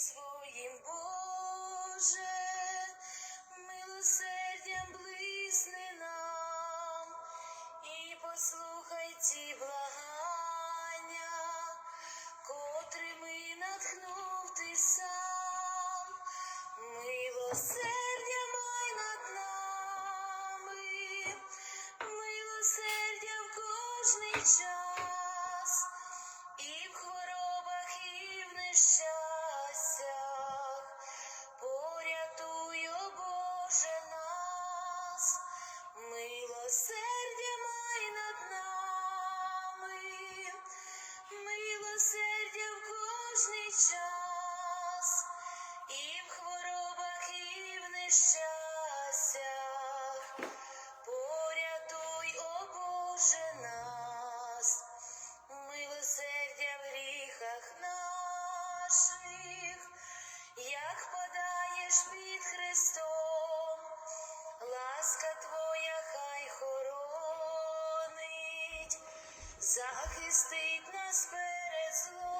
своїм, Боже, милосердям блисни нам. І послухай ці благання, котрими натхнув ти сам, милосердя май над нами, милосердя в кожний час, кожний час, і в хворобах, і в нещастях, порятуй, о Боже нас, милосердя в гріхах наших, як подаєш під Христом, ласка Твоя хай хоронить, захистить нас перед злом,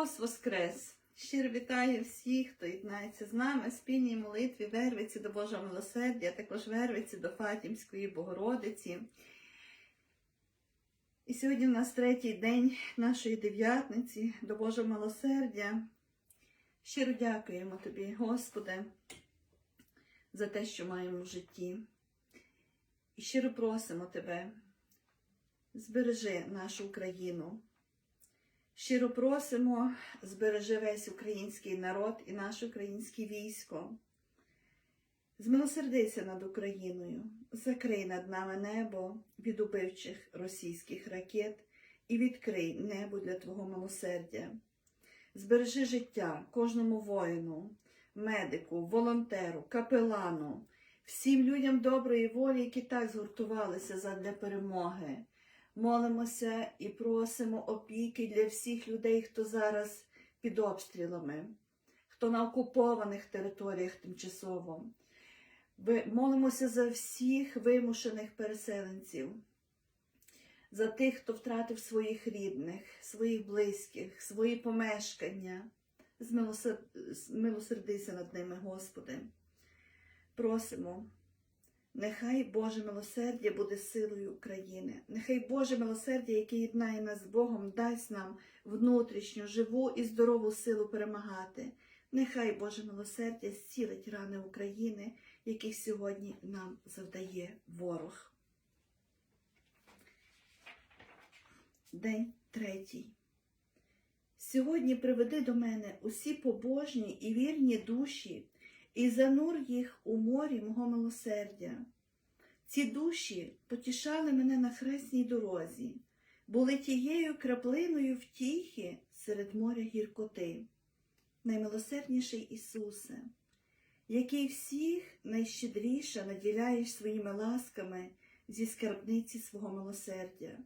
Христос Воскрес! Щиро вітаю всіх, хто єднається з нами спільній молитві Вервиці до Божого милосердя, також Вервиці до Фатімської Богородиці. І сьогодні у нас третій день нашої дев'ятниці до Божого милосердя. Щиро дякуємо Тобі, Господи, за те, що маємо в житті. І щиро просимо Тебе, збережи нашу Україну. Щиро просимо, збережи весь український народ і наше українське військо. Змилосердися над Україною, закрий над нами небо від убивчих російських ракет і відкрий небо для Твого милосердя. Збережи життя кожному воїну, медику, волонтеру, капелану, всім людям доброї волі, які так згуртувалися задля перемоги. Молимося і просимо опіки для всіх людей, хто зараз під обстрілами, хто на окупованих територіях тимчасово. Молимося за всіх вимушених переселенців, за тих, хто втратив своїх рідних, своїх близьких, свої помешкання. Змилосер- Змилосердися над ними, Господи. Просимо. Нехай Боже милосердя буде силою України. Нехай Боже милосердя, яке єднає нас з Богом, дасть нам внутрішню, живу і здорову силу перемагати. Нехай Боже милосердя зцілить рани України, яких сьогодні нам завдає ворог. День третій. Сьогодні приведи до мене усі побожні і вірні душі і занур їх у морі мого милосердя. Ці душі потішали мене на хресній дорозі, були тією краплиною втіхи серед моря гіркоти. Наймилосердніший Ісусе, який всіх найщедріше наділяєш своїми ласками зі скарбниці свого милосердя.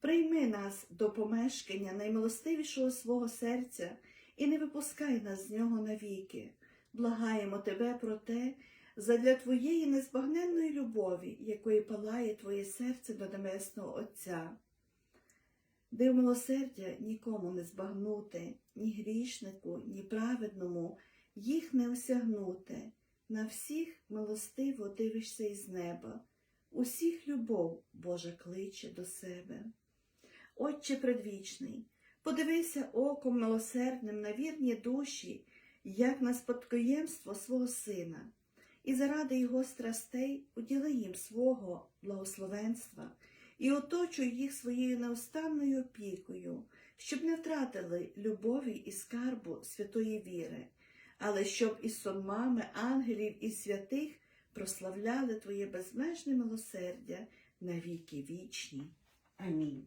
Прийми нас до помешкання наймилостивішого свого серця і не випускай нас з нього навіки. Благаємо тебе про те, задля твоєї незбагненної любові, якої палає твоє серце до Небесного Отця. Де в милосердя нікому не збагнути, ні грішнику, ні праведному, їх не осягнути. На всіх милостиво дивишся із неба, усіх любов Божа кличе до себе. Отче предвічний, подивися оком милосердним на вірні душі, як на спадкоємство свого сина, і заради його страстей уділи їм свого благословенства і оточуй їх своєю неустанною опікою, щоб не втратили любові і скарбу святої віри, але щоб із сонмами ангелів і святих прославляли Твоє безмежне милосердя на віки вічні. Амінь.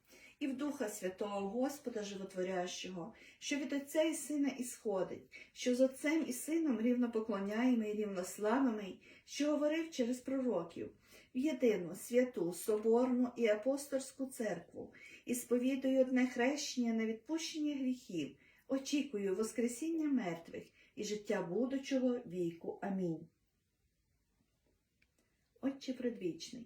І в Духа Святого Господа Животворящого, що від Отця і Сина ісходить, що з Отцем і Сином рівно поклоняємий, рівно славимий, що говорив через пророків, в єдину, святу, соборну і апостольську церкву, і сповідую одне хрещення на відпущення гріхів, очікую Воскресіння мертвих і життя будучого віку. Амінь. Отче предвічний,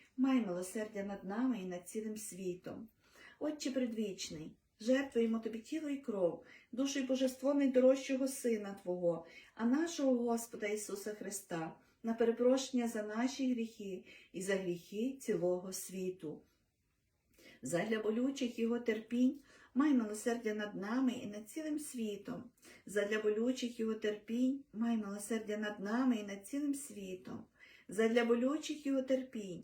май милосердя над нами і над цілим світом. Отче предвічний, жертвуємо тобі тіло і кров, душу і божество найдорожчого Сина Твого, а нашого Господа Ісуса Христа, на перепрошення за наші гріхи і за гріхи цілого світу. Задля болючих його терпінь, май милосердя над нами і над цілим світом. Задля болючих його терпінь, май милосердя над нами і над цілим світом. Задля болючих його терпінь,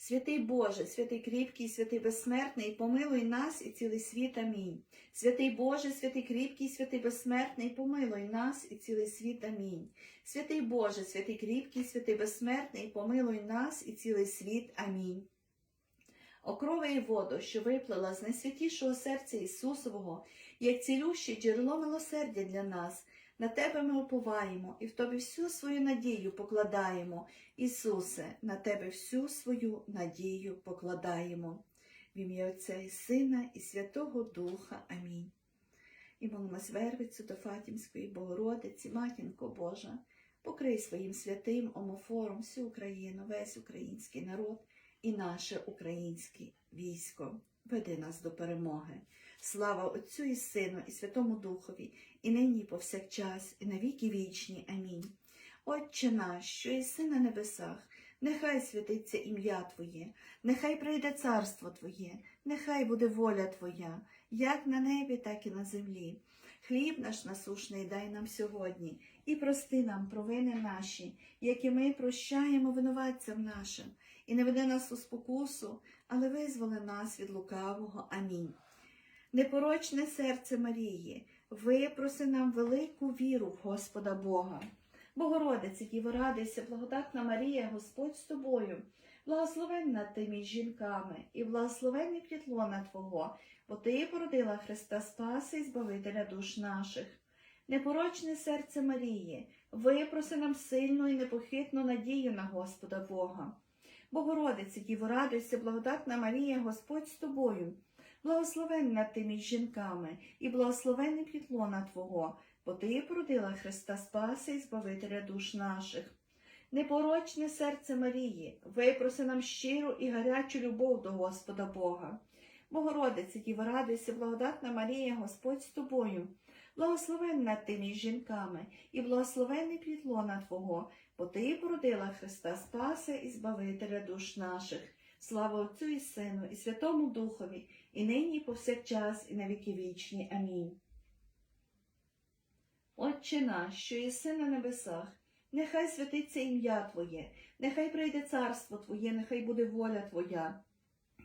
Святий Боже, святий кріпкий, святий безсмертний, помилуй нас і цілий світ. Амінь. Святий Боже, святий кріпкий, святий безсмертний, помилуй нас і цілий світ. Амінь. Святий Боже, святий кріпкий, святий безсмертний, помилуй нас і цілий світ. Амінь. Окрови і воду, що виплила з найсвятішого серця Ісусового, як цілюще джерело милосердя для нас. На Тебе ми уповаємо і в Тобі всю свою надію покладаємо. Ісусе, на Тебе всю свою надію покладаємо. В ім'я Отця і Сина, і Святого Духа. Амінь. І молимось Вервицю до Фатімської Богородиці, Матінко Божа, покрий своїм святим омофором всю Україну, весь український народ і наше українське військо. Веди нас до перемоги. Слава Отцю і Сину, і Святому Духові, і нині, і повсякчас, і на віки вічні. Амінь. Отче наш, що єси на небесах, нехай святиться ім'я Твоє, нехай прийде царство Твоє, нехай буде воля Твоя, як на небі, так і на землі. Хліб наш насушний дай нам сьогодні, і прости нам провини наші, які ми прощаємо винуватцям нашим, і не веди нас у спокусу, але визволи нас від лукавого. Амінь. Непорочне серце Марії, випроси нам велику віру в Господа Бога. Богородице, Діво, радуйся, благодатна Марія, Господь з тобою, благословенна ти між жінками, і благословенний плітлона Твого, бо ти породила Христа Спаси і Збавителя душ наших. Непорочне серце Марії, випроси нам сильну і непохитну надію на Господа Бога. Богородице, Діво, радуйся, благодатна Марія, Господь з тобою, благословенна ти між жінками, і благословенний плітлона Твого, бо ти породила Христа Спаси і Збавителя душ наших. Непорочне серце Марії, випроси нам щиру і гарячу любов до Господа Бога. Богородице, Діво, радуйся, благодатна Марія, Господь з тобою. Благословенна ти між жінками, і благословенний плід лона Твого, бо Ти породила Христа Спаси і Збавителя душ наших. Слава Отцю і Сину, і Святому Духові, і нині, і повсякчас, і на віки вічні. Амінь. Отче наш, що єси на небесах, нехай святиться ім'я Твоє, нехай прийде царство Твоє, нехай буде воля Твоя,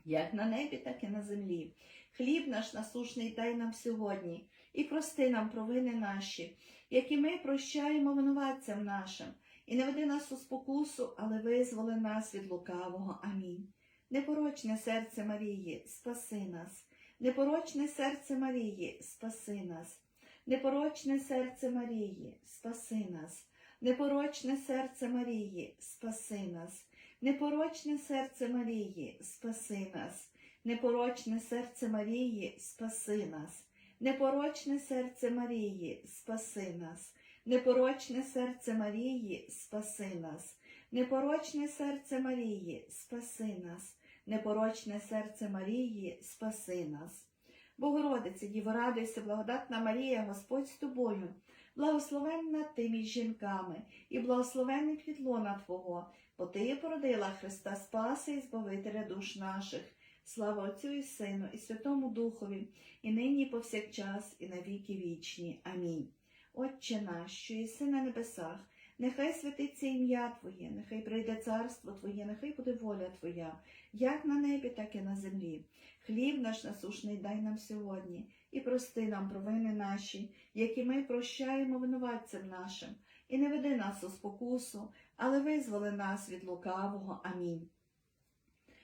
як на небі, так і на землі. Хліб наш насушний дай нам сьогодні, і прости нам провини наші, які ми прощаємо винуватцям нашим, і не веди нас у спокусу, але визволи нас від лукавого. Амінь. Непорочне серце Марії, спаси нас, непорочне серце Марії, спаси нас, непорочне серце Марії, спаси нас, непорочне серце Марії, спаси нас, непорочне серце Марії, спаси нас, непорочне серце Марії, спаси нас, непорочне серце Марії, спаси нас, непорочне серце Марії, спаси нас, непорочне серце Марії, спаси нас, непорочне серце Марії, спаси нас. Богородице, Діво, радуйся, благодатна Марія, Господь з тобою, благословенна ти між жінками, і благословенний плід лона Твого, бо Ти породила Христа Спаси і Збавителя душ наших. Слава Отцю і Сину, і Святому Духові, і нині, і повсякчас, і на віки вічні. Амінь. Отче наш, що єси на небесах, нехай святиться ім'я Твоє, нехай прийде царство Твоє, нехай буде воля Твоя, як на небі, так і на землі. Хліб наш насушний дай нам сьогодні, і прости нам провини наші, які ми прощаємо винуватцям нашим, і не веди нас у спокусу, але визволи нас від лукавого. Амінь.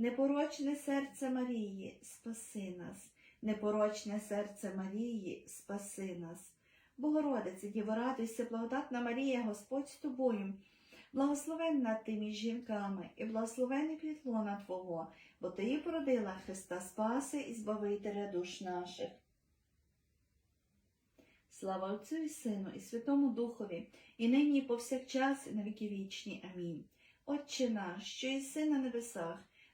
Непорочне серце Марії, спаси нас, непорочне серце Марії, спаси нас. Богородице, Діво, радуйся, благодатна Марія, Господь з тобою, благословенна ти між жінками, і благословений плід лона Твого, бо Ти її породила Христа Спаси і Збавителя душ наших. Слава Отцю і Сину, і Святому Духові, і нині, і повсякчас, і на віки вічні. Амінь. Отче наш, що єси на небесах,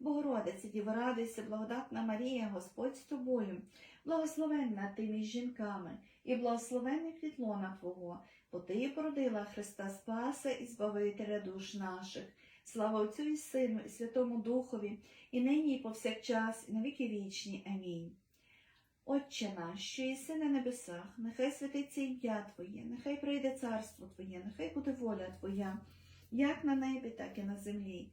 Богородице, Діво, радуйся, благодатна Марія, Господь з тобою, благословенна ти між жінками, і благословенний плід лона Твого, бо Ти породила Христа Спаса і Збавителя душ наших. Слава Отцю і Сину, і Святому Духові, і нині, і повсякчас, і на віки вічні. Амінь. Отче наш, що єси на небесах, нехай святиться ім'я Твоє, нехай прийде царство Твоє, нехай буде воля Твоя, як на небі, так і на землі.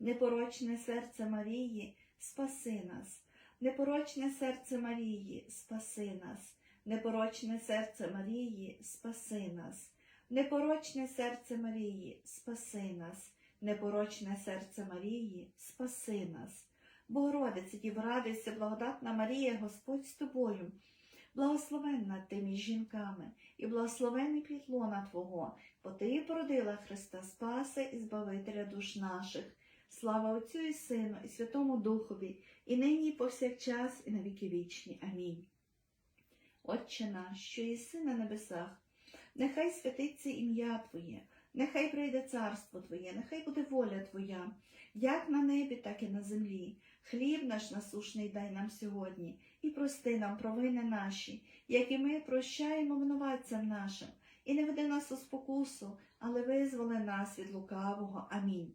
Непорочне серце Марії, спаси нас, непорочне серце Марії, спаси нас, непорочне серце Марії, спаси нас, непорочне серце Марії, спаси нас, непорочне серце Марії, спаси нас. Богородице, Діво, радуйся, благодатна Марія, Господь з тобою. Благословенна ти між жінками, і благословений плід лона Твого, бо Ти породила Христа Спаси і Збавителя душ наших. Слава Отцю і Сину, і Святому Духові, і нині, і повсякчас, і на віки вічні. Амінь. Отче наш, що єси на небесах, нехай святиться ім'я Твоє, нехай прийде царство Твоє, нехай буде воля Твоя, як на небі, так і на землі. Хліб наш насушний дай нам сьогодні, і прости нам провини наші, як і ми прощаємо винуватцям нашим, і не веди нас у спокусу, але визволи нас від лукавого. Амінь.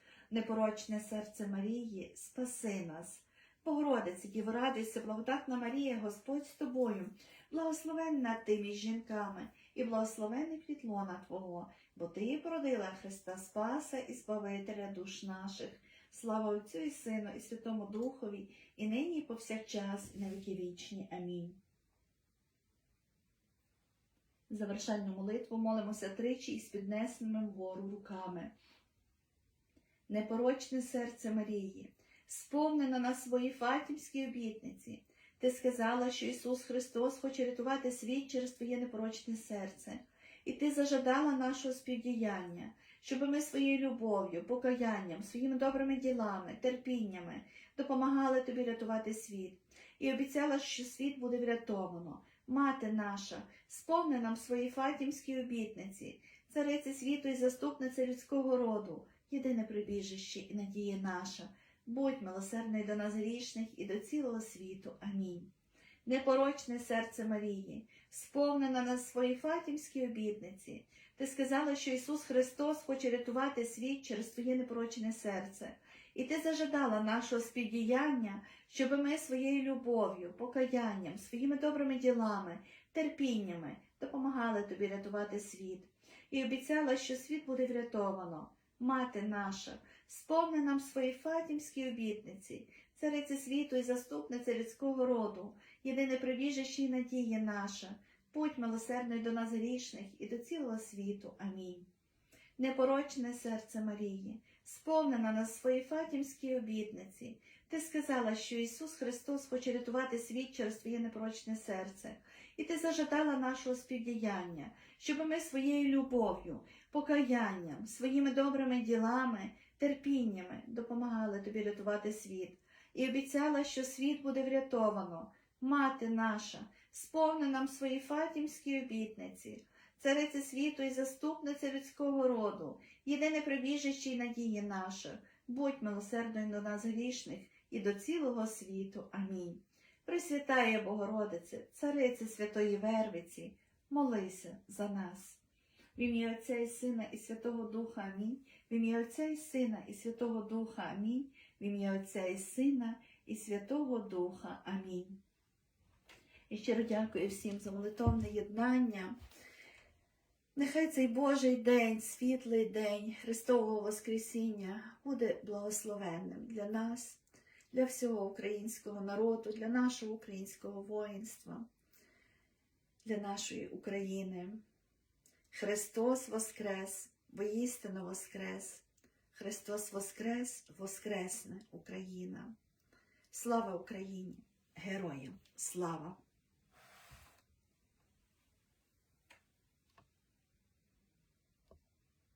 непорочне серце Марії, спаси нас. Богородице, Діво, радуйся, благодатна Марія, Господь з тобою, благословенна ти між жінками, і благословений плід Твого, бо Ти породила Христа Спаса і Збавителя душ наших. Слава Отцю і Сину, і Святому Духові, і нині, і повсякчас, і на віки вічні. Амінь. Завершальну молитву молимося тричі із піднесеними вгору руками. Непорочне серце Марії, сповнена на своїй фатімській обітниці. Ти сказала, що Ісус Христос хоче рятувати світ через Твоє непорочне серце, і Ти зажадала нашого співдіяння, щоб ми своєю любов'ю, покаянням, своїми добрими ділами, терпіннями допомагали Тобі рятувати світ, і обіцяла, що світ буде врятовано. Мати наша, сповни нам свої фатімські обітниці, цариці світу і заступниця людського роду, єдине прибіжище і надія наша. Будь милосердний до нас грішних і до цілого світу. Амінь. Непорочне серце Марії, сповнена на свої фатімські обітниці. Ти сказала, що Ісус Христос хоче рятувати світ через твоє непорочне серце, і ти зажадала нашого співдіяння, щоб ми своєю любов'ю, покаянням, своїми добрими ділами, терпіннями допомагали тобі рятувати світ, і обіцяла, що світ буде врятовано. Мати наша, сповни нам свої фатімські обітниці, цариці світу і заступниця людського роду, єдине прибіжище і надія наша, будь милосердною до нас грішних і до цілого світу. Амінь. Непорочне серце Марії, сповнена на свої фатімські обітниці. Ти сказала, що Ісус Христос хоче рятувати світ через твоє непорочне серце, і ти зажадала нашого співдіяння, щоб ми своєю любов'ю, покаянням, своїми добрими ділами, терпіннями допомагали тобі рятувати світ, і обіцяла, що світ буде врятовано. Мати наша, сповни нам свої фатімські обітниці, цариці світу і заступниця людського роду, єдине прибіжище і надія наша, будь милосердною до нас грішних і до цілого світу. Амінь. Пресвятає Богородице, царице Святої Вервиці, молися за нас. В ім'я Отця і Сина і Святого Духа Амінь. В ім'я Отця і Сина і Святого Духа Амінь. В ім'я Отця і Сина і Святого Духа. Амінь. І щиро дякую всім за молитовне єднання. Нехай цей Божий день, світлий день Христового Воскресіння буде благословенним для нас, для всього українського народу, для нашого українського воїнства, для нашої України. Христос Воскрес, воістину Воскрес! Христос Воскрес, Воскресне Україна! Слава Україні! Героям! Слава!